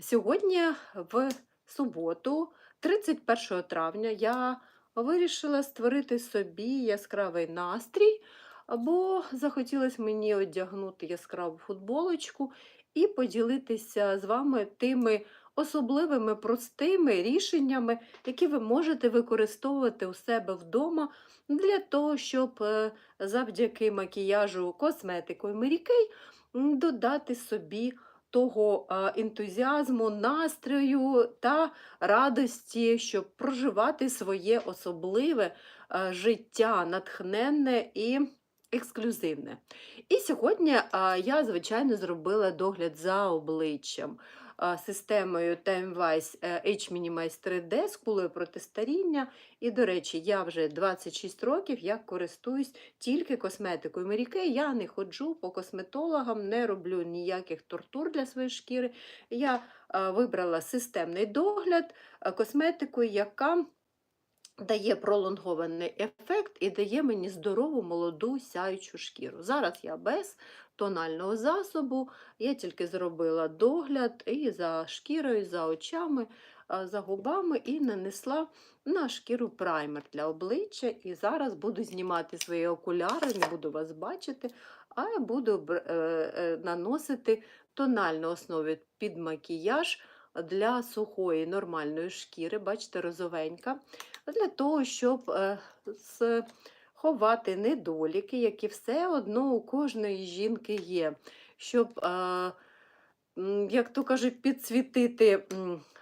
Сьогодні, в суботу, 31 травня, я вирішила створити собі яскравий настрій, бо захотілося мені одягнути яскраву футболочку і поділитися з вами тими особливими простими рішеннями, які ви можете використовувати у себе вдома для того, щоб е, завдяки макіяжу косметикою Mary Kay м, додати собі того ентузіазму, настрою та радості, щоб проживати своє особливе життя, натхненне і ексклюзивне. І сьогодні я, звичайно, зробила догляд за обличчям. Системою TimeWise е, H-Minimize 3D з кулею проти старіння. І, до речі, я вже 26 років як користуюсь тільки косметикою Kay. Я не ходжу по косметологам, не роблю ніяких тортур для своєї шкіри. Я е, вибрала системний догляд е, косметикою, яка дає пролонгований ефект і дає мені здорову, молоду, сяючу шкіру. Зараз я без тонального засобу, я тільки зробила догляд і за шкірою, за очами, за губами, і нанесла на шкіру праймер для обличчя. І зараз буду знімати свої окуляри, не буду вас бачити, а буду е, е, наносити тональну основу під макіяж для сухої нормальної шкіри, бачите, розовенька, для того, щоб е, сховати недоліки, які все одно у кожної жінки є, щоб, як то кажуть, підсвітити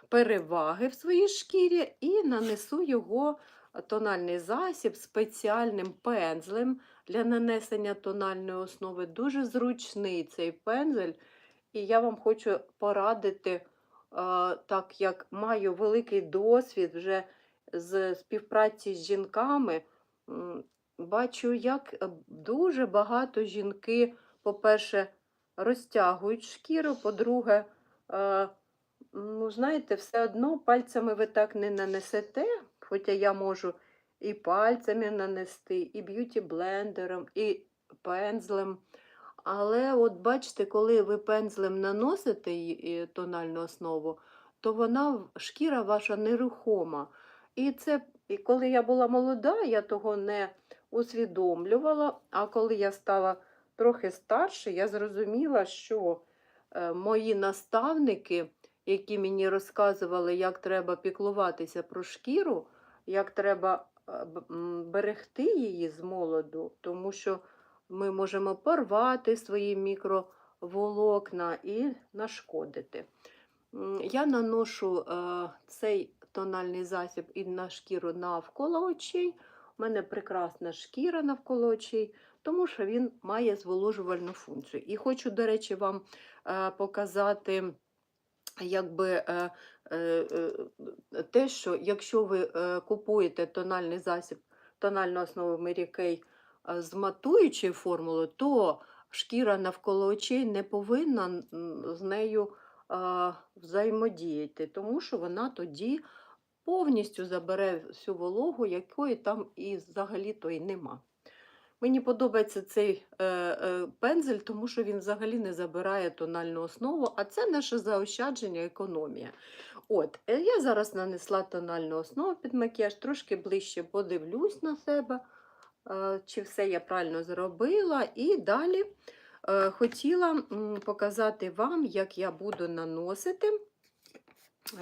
переваги в своїй шкірі і нанесу його тональний засіб спеціальним пензлем для нанесення тональної основи. Дуже зручний цей пензель, і я вам хочу порадити, так як маю великий досвід вже з співпраці з жінками, бачу, як е, дуже багато жінки, по-перше, розтягують шкіру, по-друге, е, ну, знаєте, все одно пальцями ви так не нанесете, хоча я можу і пальцями нанести, і б'юті-блендером, і пензлем. Але от бачите, коли ви пензлем наносите тональну основу, то вона шкіра ваша нерухома. І це, і коли я була молода, я того не усвідомлювала. А коли я стала трохи старше, я зрозуміла, що е, мої наставники, які мені розказували, як треба піклуватися про шкіру, як треба е, берегти її з молоду, тому що ми можемо порвати свої мікроволокна і нашкодити. Я наношу е, цей тональний засіб і на шкіру навколо очей. У мене прекрасна шкіра навколо очей, тому що він має зволожувальну функцію. І хочу, до речі, вам е, показати якби, е, е, те, що якщо ви купуєте тональний засіб, тональну основу Mary Kay з матуючою формулою, то шкіра навколо очей не повинна з нею взаємодіяти, тому що вона тоді повністю забере всю вологу, якої там і взагалі-то і нема. Мені подобається цей е, е, пензель, тому що він взагалі не забирає тональну основу, а це наше заощадження, економія. От, е, я зараз нанесла тональну основу під макіяж, трошки ближче подивлюсь на себе, е, чи все я правильно зробила. І далі е, хотіла показати вам, як я буду наносити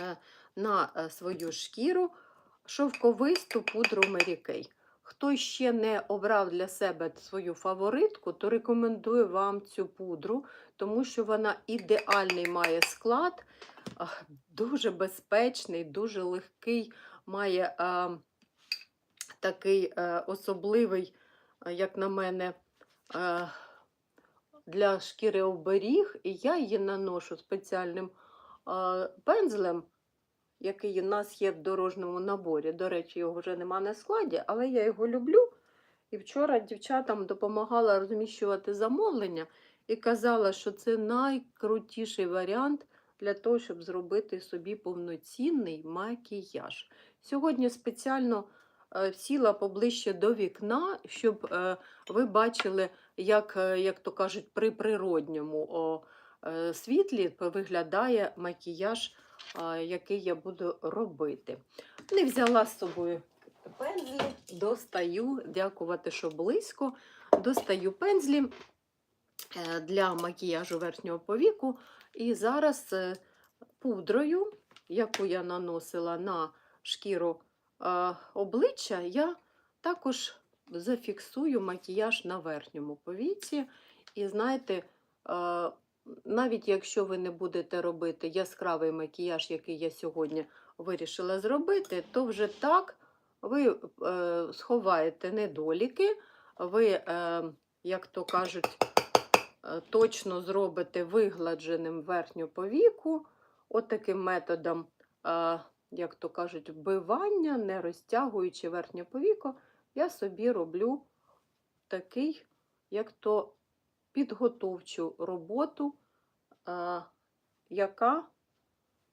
е, на е, свою шкіру шовковисту пудру Mary. Хто ще не обрав для себе свою фаворитку, то рекомендую вам цю пудру, тому що вона ідеальний має склад, дуже безпечний, дуже легкий, має а, такий е, особливий, е, як на мене, е, для шкіри оберіг, і я її наношу спеціальним е, пензлем, який у нас є в дорожньому наборі. До речі, його вже нема на складі, але я його люблю. І вчора дівчатам допомагала розміщувати замовлення і казала, що це найкрутіший варіант для того, щоб зробити собі повноцінний макіяж. Сьогодні спеціально е, сіла поближче до вікна, щоб е, ви бачили, як, е, як то кажуть, при природньому світлі виглядає макіяж, який я буду робити. Не взяла з собою пензлі, достаю, дякувати, що близько. Достаю пензлі е, для макіяжу верхнього повіку. І зараз е, пудрою, яку я наносила на шкіру е, обличчя, я також зафіксую макіяж на верхньому повіці. І знаєте, навіть якщо ви не будете робити яскравий макіяж, який я сьогодні вирішила зробити, то вже так ви е, сховаєте недоліки, ви, е, як то кажуть, е, точно зробите вигладженим верхню повіку, от методом, е, як то кажуть, вбивання, не розтягуючи верхнє повіко, я собі роблю такий, як то підготовчу роботу, яка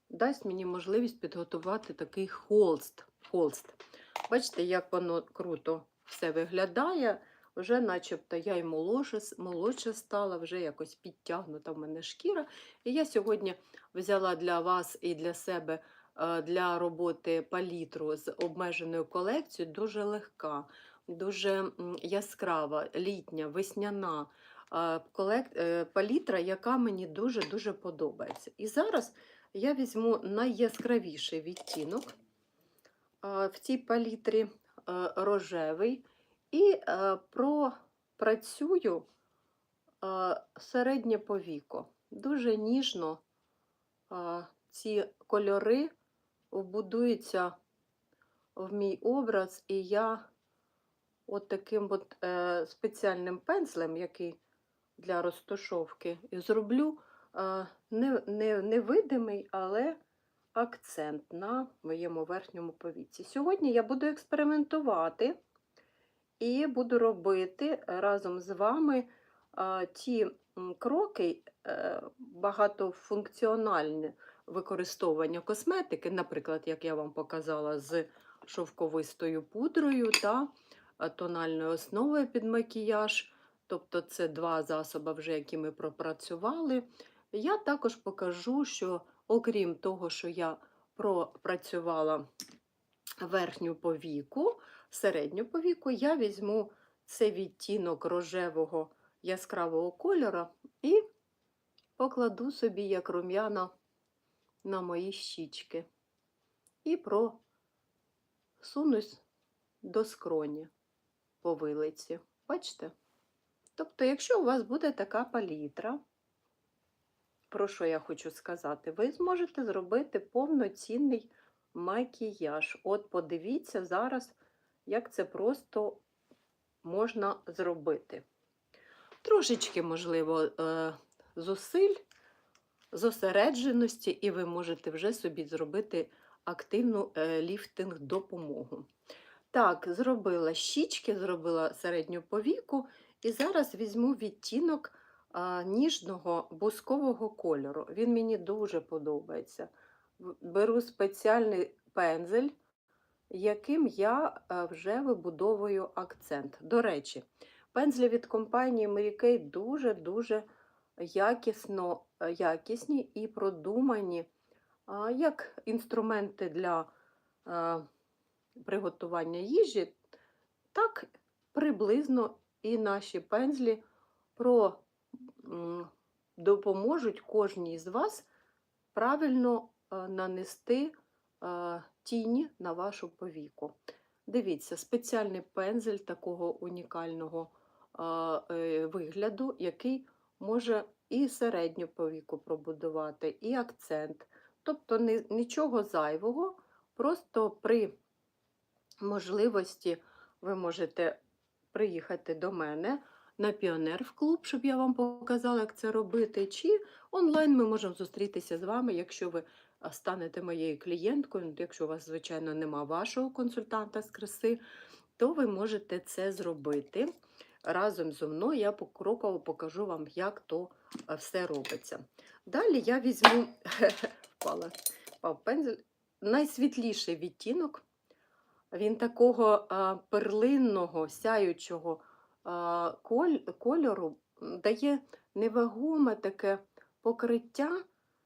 дасть мені можливість підготувати такий холст. холст. Бачите, як воно круто все виглядає. Вже начебто я й молодша, стала, вже якось підтягнута в мене шкіра. І я сьогодні взяла для вас і для себе е, для роботи палітру з обмеженою колекцією, дуже легка, дуже яскрава, літня, весняна палітра, яка мені дуже-дуже подобається. І зараз я візьму найяскравіший відтінок е, в цій палітрі е, рожевий і е, пропрацюю е, середнє повіко. Дуже ніжно е, ці кольори вбудуються в мій образ, і я от таким от, е, спеціальним пензлем, який для розташовки, і зроблю не, не, невидимий, але акцент на моєму верхньому повіці. Сьогодні я буду експериментувати і буду робити разом з вами ті кроки, е, багатофункціональне використовування косметики, наприклад, як я вам показала, з шовковистою пудрою та тональною основою під макіяж. Тобто це два засоби, вже які ми пропрацювали. Я також покажу, що окрім того, що я пропрацювала верхню повіку, середню повіку, я візьму цей відтінок рожевого яскравого кольора і покладу собі як рум'яна на мої щічки. І просунусь до скроні по вилиці. Бачите? Тобто, якщо у вас буде така палітра, про що я хочу сказати, ви зможете зробити повноцінний макіяж. От подивіться зараз, як це просто можна зробити. Трошечки, можливо, е, зусиль, зосередженості, і ви можете вже собі зробити активну е, ліфтинг допомогу. Так, зробила щічки, зробила середню повіку, і зараз візьму відтінок ніжного бускового кольору. Він мені дуже подобається. Беру спеціальний пензель, яким я е, вже вибудовую акцент. До речі, пензлі від компанії Mary дуже-дуже якісно, е, якісні і продумані як інструменти для е, приготування їжі, так приблизно і наші пензлі про, допоможуть кожній з вас правильно е, нанести е, тіні на вашу повіку. Дивіться, спеціальний пензель такого унікального е, вигляду, який може і середню повіку пробудувати, і акцент. Тобто нічого зайвого, просто при можливості ви можете приїхати до мене на піонер в клуб, щоб я вам показала, як це робити. Чи онлайн ми можемо зустрітися з вами, якщо ви станете моєю клієнткою, ну, якщо у вас, звичайно, нема вашого консультанта з краси, то ви можете це зробити. Разом зі мною я покроково покажу вам, як то все робиться. Далі я візьму пензель, найсвітліший відтінок. Він такого перлинного, сяючого кольору дає невагоме таке покриття,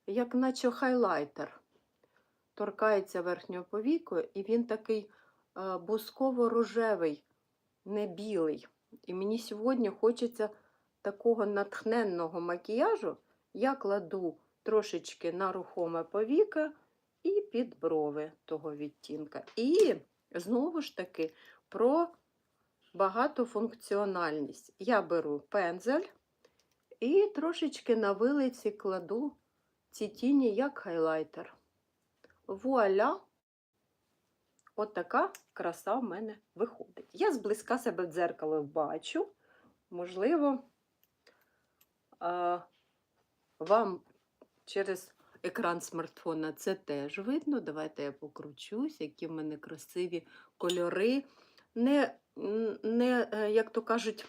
як наче хайлайтер. Торкається верхньою повікою, і він такий бусково-рожевий, не білий. І мені сьогодні хочеться такого натхненного макіяжу. Я кладу трошечки на рухоме повіка і під брови того відтінка. І знову ж таки про багатофункціональність. Я беру пензель і трошечки на вилиці кладу ці тіні як хайлайтер. Вуаля! От краса в мене виходить. Я зблизька себе в дзеркало бачу. Можливо, вам через екран смартфона це теж видно. Давайте я покручусь, які в мене красиві кольори. Не, не е, як то кажуть,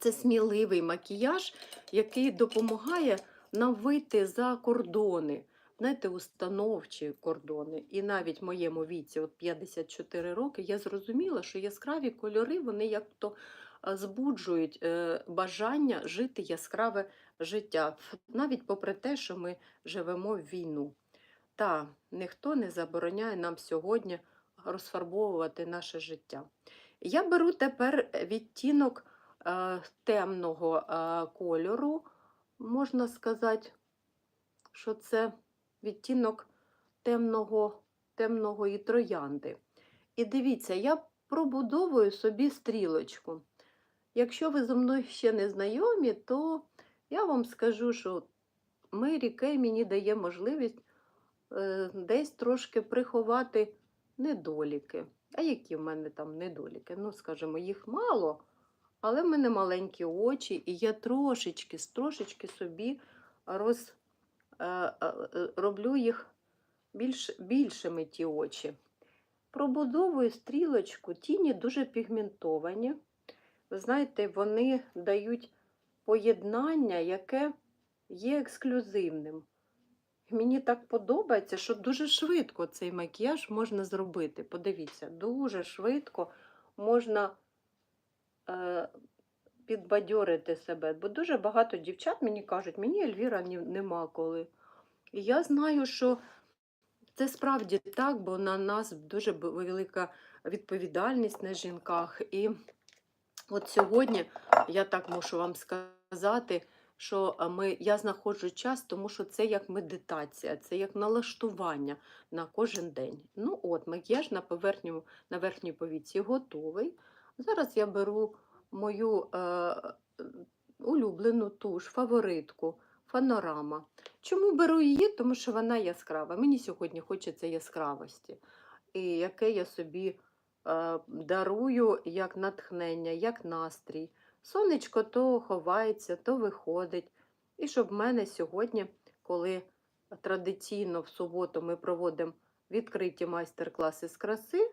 це сміливий макіяж, який допомагає нам вийти за кордони. Знаєте, установчі кордони. І навіть в моєму віці, от 54 роки, я зрозуміла, що яскраві кольори вони як то збуджують е, бажання жити яскраве життя, навіть попри те, що ми живемо в війну. Та ніхто не забороняє нам сьогодні розфарбовувати наше життя. Я беру тепер відтінок е, темного е, кольору, можна сказати, що це відтінок темного, темного троянди. І дивіться, я пробудовую собі стрілочку. Якщо ви зі мною ще не знайомі, то я вам скажу, що Мері Кей мені дає можливість е, десь трошки приховати недоліки. А які в мене там недоліки? Ну, скажімо, їх мало, але в мене маленькі очі, і я трошечки, трошечки собі роз, е, е, роблю їх більш, більшими ті очі. Пробудовую стрілочку, тіні дуже пігментовані. Ви знаєте, вони дають поєднання, яке є ексклюзивним. Мені так подобається, що дуже швидко цей макіяж можна зробити. Подивіться, дуже швидко можна е, підбадьорити себе. Бо дуже багато дівчат мені кажуть, мені Ельвіра нема коли. І я знаю, що це справді так, бо на нас дуже велика відповідальність на жінках. І от сьогодні я так мушу вам сказати, що ми, я знаходжу час, тому що це як медитація, це як налаштування на кожен день. Ну от, макіяж на, поверхньому, на верхній повіці готовий. Зараз я беру мою е, улюблену туш, фаворитку, фанорама. Чому беру її? Тому що вона яскрава. Мені сьогодні хочеться яскравості, і яке я собі е, дарую як натхнення, як настрій. Сонечко то ховається, то виходить. І щоб в мене сьогодні, коли традиційно в суботу ми проводимо відкриті майстер-класи з краси,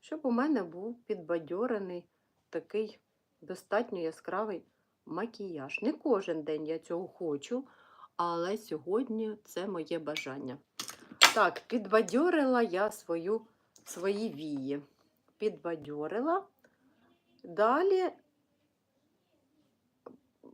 щоб у мене був підбадьорений такий достатньо яскравий макіяж. Не кожен день я цього хочу, але сьогодні це моє бажання. Так, підбадьорила я свою, свої вії. Підбадьорила. Далі,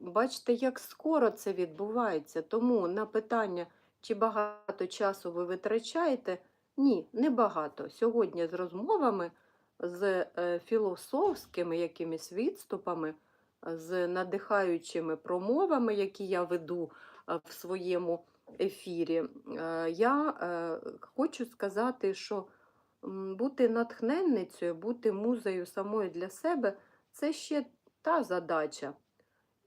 бачите, як скоро це відбувається. Тому на питання, чи багато часу ви витрачаєте, ні, не багато. Сьогодні з розмовами, з е, філософськими якимись відступами, з надихаючими промовами, які я веду е, в своєму ефірі, е, я хочу сказати, що бути натхненницею, бути музею самою для себе це ще та задача.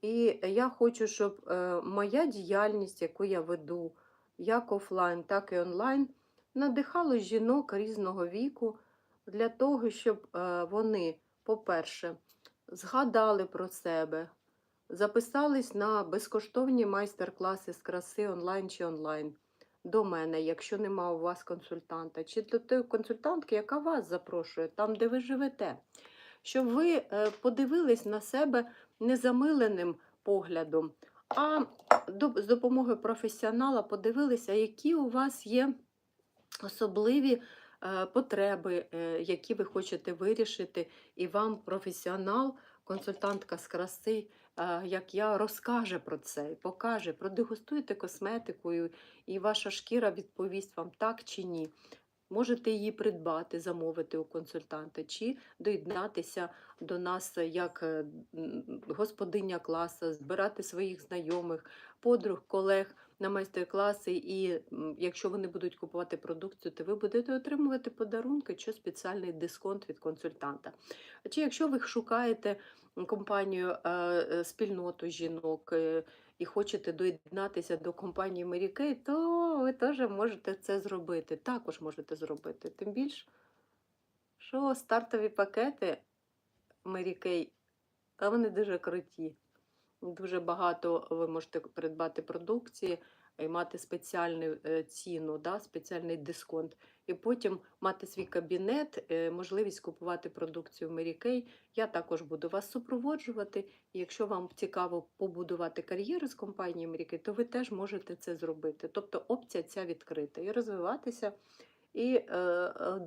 І я хочу, щоб е, моя діяльність, яку я веду, як офлайн, так і онлайн, надихала жінок різного віку для того, щоб е, вони, по-перше, згадали про себе, записались на безкоштовні майстер-класи з краси онлайн чи онлайн до мене, якщо нема у вас консультанта, чи до тої консультантки, яка вас запрошує, там, де ви живете, щоб ви е, подивились на себе незамиленим поглядом, а з допомогою професіонала подивилися, які у вас є особливі е, потреби, е, які ви хочете вирішити, і вам професіонал, консультантка з краси як я, розкаже про це покаже, продегустуєте косметику, і, і ваша шкіра відповість вам так чи ні. Можете її придбати, замовити у консультанта, чи доєднатися до нас як е, господиня класу, збирати своїх знайомих, подруг, колег на майстер-класи. І якщо вони будуть купувати продукцію, то ви будете отримувати подарунки чи спеціальний дисконт від консультанта. Чи якщо ви шукаєте компанію, е, е, спільноту жінок, і хочете доєднатися до компанії Kay, то ви теж можете це зробити. Також можете зробити. Тим більше, що стартові пакети Kay, а вони дуже круті. Дуже багато ви можете придбати продукції і мати спеціальну е, ціну, да, спеціальний дисконт. І потім мати свій кабінет, е, можливість купувати продукцію Kay. Я також буду вас супроводжувати. Якщо вам цікаво побудувати кар'єру з Mary Kay, то ви теж можете це зробити. Тобто опція ця відкрита. І розвиватися, і е, е,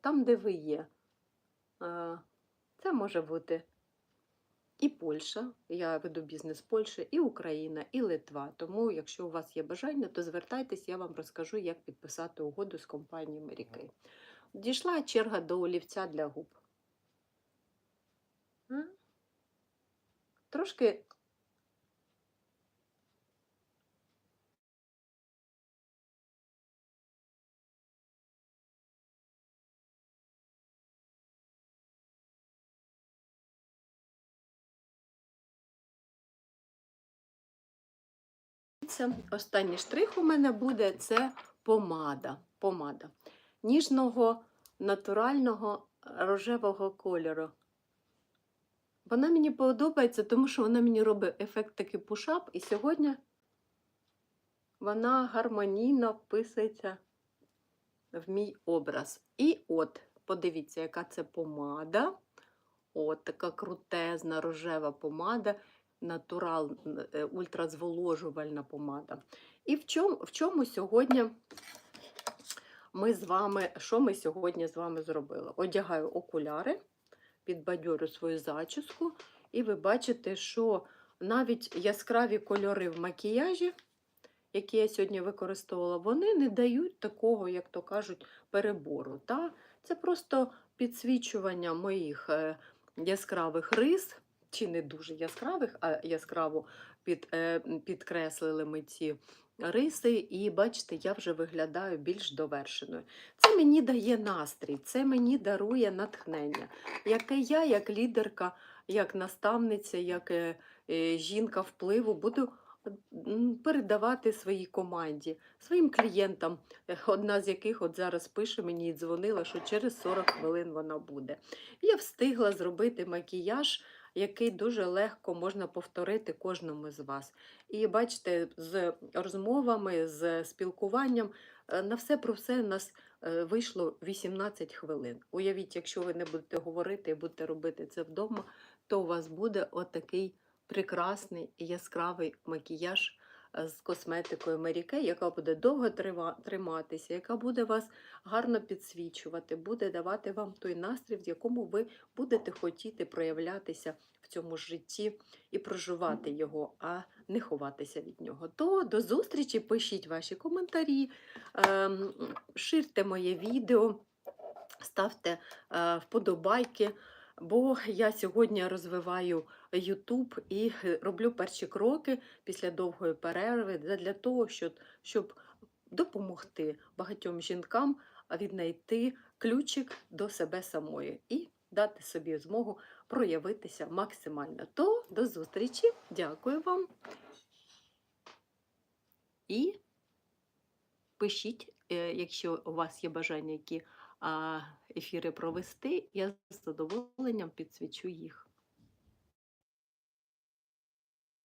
там, де ви є. Е, це може бути і Польща, я веду бізнес Польщі, і Україна, і Литва. Тому, якщо у вас є бажання, то звертайтесь, я вам розкажу, як підписати угоду з компанією Mary Kay. Дійшла черга до олівця для губ. Трошки Це Останній штрих у мене буде це помада. помада. Ніжного, натурального рожевого кольору. Вона мені подобається, тому що вона мені робить ефект такий пушап, і сьогодні вона гармонійно вписується в мій образ. І от, подивіться, яка це помада. От така крутезна рожева помада натурал, е, ультразволожувальна помада. І в чому, в чому сьогодні ми з вами, що ми сьогодні з вами зробили? Одягаю окуляри, підбадьорю свою зачіску, і ви бачите, що навіть яскраві кольори в макіяжі, які я сьогодні використовувала, вони не дають такого, як то кажуть, перебору. Та? Це просто підсвічування моїх е, яскравих рис, чи не дуже яскравих, а яскраво під, е, підкреслили ми ці риси, і бачите, я вже виглядаю більш довершеною. Це мені дає настрій, це мені дарує натхнення, яке я, як лідерка, як наставниця, як е, е, жінка впливу, буду передавати своїй команді, своїм клієнтам, одна з яких от зараз пише мені і дзвонила, що через 40 хвилин вона буде. Я встигла зробити макіяж який дуже легко можна повторити кожному з вас. І бачите, з розмовами, з спілкуванням е, на все про все нас е, вийшло 18 хвилин. Уявіть, якщо ви не будете говорити і будете робити це вдома, то у вас буде отакий прекрасний яскравий макіяж з косметикою Kay, яка буде довго триматися, яка буде вас гарно підсвічувати, буде давати вам той настрій, в якому ви будете хотіти проявлятися в цьому житті і проживати його, а не ховатися від нього. То до зустрічі, пишіть ваші коментарі, ем, ширте моє відео, ставте е, вподобайки. Бо я сьогодні розвиваю YouTube і е, роблю перші кроки після довгої перерви для того, щоб, допомогти багатьом жінкам віднайти ключик до себе самої і дати собі змогу проявитися максимально. То до зустрічі, дякую вам. І пишіть, е, якщо у вас є бажання, які ефіри провести, я з задоволенням підсвічу їх.